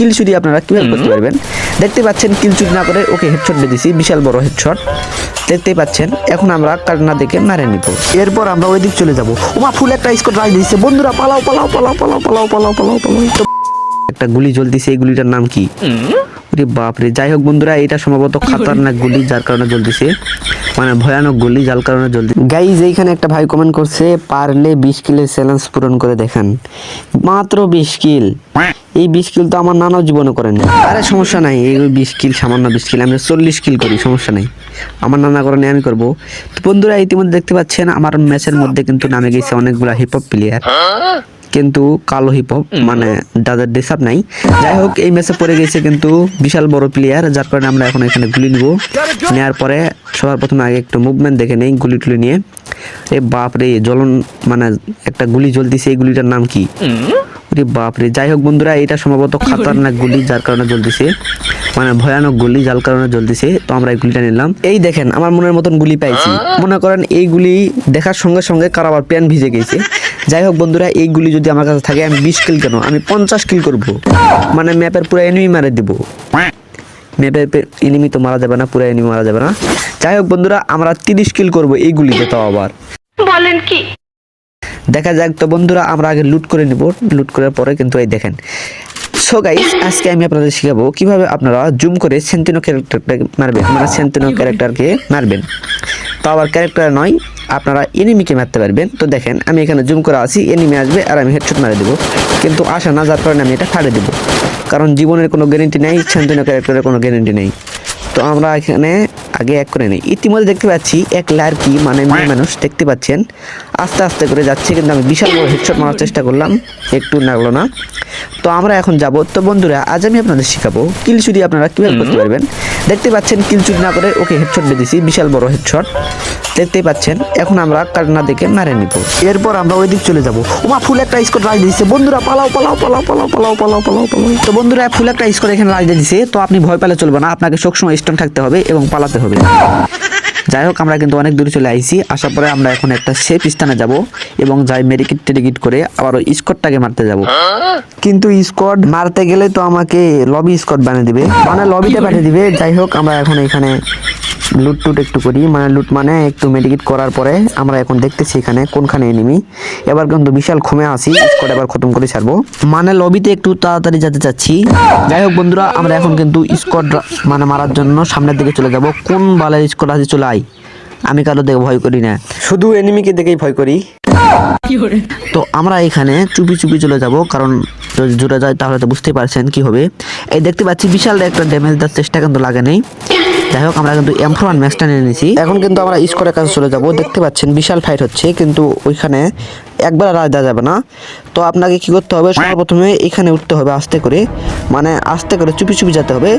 কিল চুরি আপনারা কীভাবে করতে পারবেন? দেখতে পাচ্ছেন কিল চুরি না করে ওকে হেডশট দিয়েছি বিশাল বড় হেডশট দেখতে পাচ্ছেন এখন আমরা কান্না দেখে মারে নিব। এরপর আমরা ওই দিক চলে যাব। ওমা ফুল একটা স্কোর রাজ দিচ্ছে বন্ধুরা পালাও পালাও পালাও পালাও পালাও পালাও পালাও পালাও। তো একটা গুলি জ্বলতেছে এই গুলিটার নাম কি? ওরে বাপরে যাই হোক বন্ধুরা এটা সম্ভবত খাতারনাক গুলি যার কারণে জ্বলতেছে। মানে ভয়ানক গুলি যার কারণে জ্বলতে গাইজ এইখানে একটা ভাই কমেন্ট করছে পারলে বিশ কিলের চ্যালেঞ্জ পূরণ করে দেখান। মাত্র বিশ কিল। এই বিশ কিল তো আমার নানাও জীবনে করেন আরে সমস্যা নাই, এই বিশ কিল, সামান্য বিশ কিল, আমি চল্লিশ কিল করি, সমস্যা নাই। আমার নানা করে আমি করব। তো বন্ধুরা, ইতিমধ্যে দেখতে পাচ্ছেন, আমার ম্যাচের মধ্যে কিন্তু নামে গেছে অনেকগুলা হিপ হপ প্লেয়ার কিন্তু কালো হিপ হপ মানে যাদের ডিসার্ভ নাই। যাই হোক, এই ম্যাচে পড়ে গেছে কিন্তু বিশাল বড় প্লেয়ার যার কারণে আমরা এখন এখানে গুলি নিব। নেওয়ার পরে সবার প্রথমে আগে একটু মুভমেন্ট দেখে নেই গুলি টুলি নিয়ে। এ বাপ রে জ্বলন মানে একটা গুলি জ্বলতেছে, এই গুলিটার নাম কি? ওরে বাপ রে যাই হোক বন্ধুরা, এটা সম্ভবত খাতারনাক গুলি যার কারণে জ্বলতেছে। মানে ভয়ানক গুলি যার কারণে জ্বলতেছে। তো আমরা এই গুলিটা নিলাম। এই দেখেন, আমার মনের মতন গুলি পাইছি। মনে করেন এই গুলি দেখার সঙ্গে সঙ্গে কার আবার প্যান ভিজে গেছে। যাই হোক বন্ধুরা, এই গুলি যদি আমার কাছে থাকে, আমি বিশ কিল কেন? আমি পঞ্চাশ কিল করব। মানে ম্যাপের পুরো এনিমি মারে দিব। ম্যাপের এনিমি তো মারা যাবে না, পুরো এনিমি মারা যাবে না। যাই হোক বন্ধুরা, আমরা তিরিশ কিল করব এই গুলিতে তাও আবার। বলেন কি? দেখা যাক তো বন্ধুরা, আমরা আগে লুট করে নিব। লুট করার পরে কিন্তু এই দেখেন। সো গাইস আজকে আমি আপনাদের শিখাবো কীভাবে আপনারা জুম করে সেন্টিনো ক্যারেক্টারটাকে মারবেন। মানে সেন্টিনো ক্যারেক্টারকে মারবেন। তো আবার ক্যারেক্টার নয়, আপনারা এনিমিকে মারতে পারবেন। তো দেখেন, আমি এখানে জুম করে আসি এনিমি আসবে আর আমি হেডশট মারে দেবো। কিন্তু আসে না যার কারণে আমি এটা ফাড়ে দেবো। কারণ জীবনের কোনো গ্যারেন্টি নেই সেন্টিনো ক্যারেক্টারের কোনো গ্যারেন্টি নেই। তো আমরা এখানে আগে এক করে নিই। ইতিমধ্যে দেখতে পাচ্ছি, এক লার্কি মানে মেয়ে মানুষ, দেখতে পাচ্ছেন। আস্তে আস্তে করে যাচ্ছে কিন্তু আমি বিশাল বড় হেডশট মারার চেষ্টা করলাম। একটু লাগল না। তো আমরা এখন যাব। তো বন্ধুরা আজ আমি আপনাদের শেখাবো কিল চুরি আপনারা কীভাবে করতে পারবেন। দেখতে পাচ্ছেন কিল চুরি না করে ওকে হেডশট দিয়েছি বিশাল বড় হেডশট দেখতেই পাচ্ছেন এখন আমরা কান্না দেখে মারে নিব। এরপর আমরা ওই দিক চলে যাব। ওমা ফুল একটা স্কোর রাজ দিচ্ছে বন্ধুরা পালাও পালাও পালাও পালাও পালাও পালাও পালাও পালাও। তো বন্ধুরা ফুল একটা স্কোর এখানে রাজ দিয়েছে তো আপনি ভয় পেলে চলবে না। আপনাকে সবসময় স্ট্রং থাকতে হবে এবং পালাতে হবে। যাই হোক, আমরা কিন্তু অনেক দূরে চলে আইছি। আসার পরে আমরা এখন একটা সেফ স্থানে যাব এবং যাই মেডিকিট টেডিকিট করে আবার ওই স্কটটাকে মারতে যাব। কিন্তু স্কট মারতে গেলে তো আমাকে লবি স্কট বানিয়ে দিবে। মানে লবিতে পাঠিয়ে দিবে। যাই হোক, আমরা এখন এখানে লুট টুট একটু করি। মানে লুট মানে একটু মেডিকেট করার পরে আমরা এখন দেখতেছি এখানে কোনখানে এনিমি এবার কিন্তু বিশাল ঘুমে আসি স্কোয়াড এবার খতম করে ছাড়বো। মানে লবিতে একটু তাড়াতাড়ি যেতে চাচ্ছি। যাই হোক বন্ধুরা আমরা এখন কিন্তু স্কোয়াড মানে মারার জন্য সামনের দিকে চলে যাব। কোন বালের স্কোয়াড আছে চলে আই আমি কারও দেখে ভয় করি না। শুধু এনিমিকে দেখেই ভয় করি। তো আমরা এখানে চুপি চুপি চলে যাব কারণ যদি জুড়ে যায় তাহলে তো বুঝতেই পারছেন কি হবে। এই দেখতে পাচ্ছি বিশাল একটা ড্যামেজ দেওয়ার চেষ্টা কিন্তু লাগে নেই। যাই হোক, আমরা কিন্তু এম ফোর ওয়ান ম্যাচটা নিয়ে নিয়েছি এখন কিন্তু আমরা স্কোরের কাছে চলে যাব। দেখতে পাচ্ছেন, বিশাল ফাইট হচ্ছে, কিন্তু ওইখানে একবার রাজ দেওয়া যাবে না। তো আপনাকে কি করতে হবে? সর্বপ্রথমে এখানে উঠতে হবে আস্তে করে। মানে আস্তে করে চুপি চুপি যেতে হবে।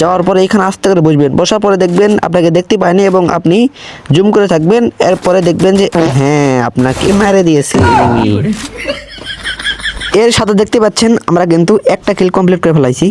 যাওয়ার পরে এখানে আস্তে করে বসবেন। বসার পরে দেখবেন আপনাকে দেখতে পায়নি এবং আপনি জুম করে থাকবেন। এরপরে দেখবেন যে হ্যাঁ আপনাকে মেরে দিয়েছে। এর সাথে দেখতে পাচ্ছেন, আমরা কিন্তু একটা কিল কমপ্লিট করে ফেলাইছি।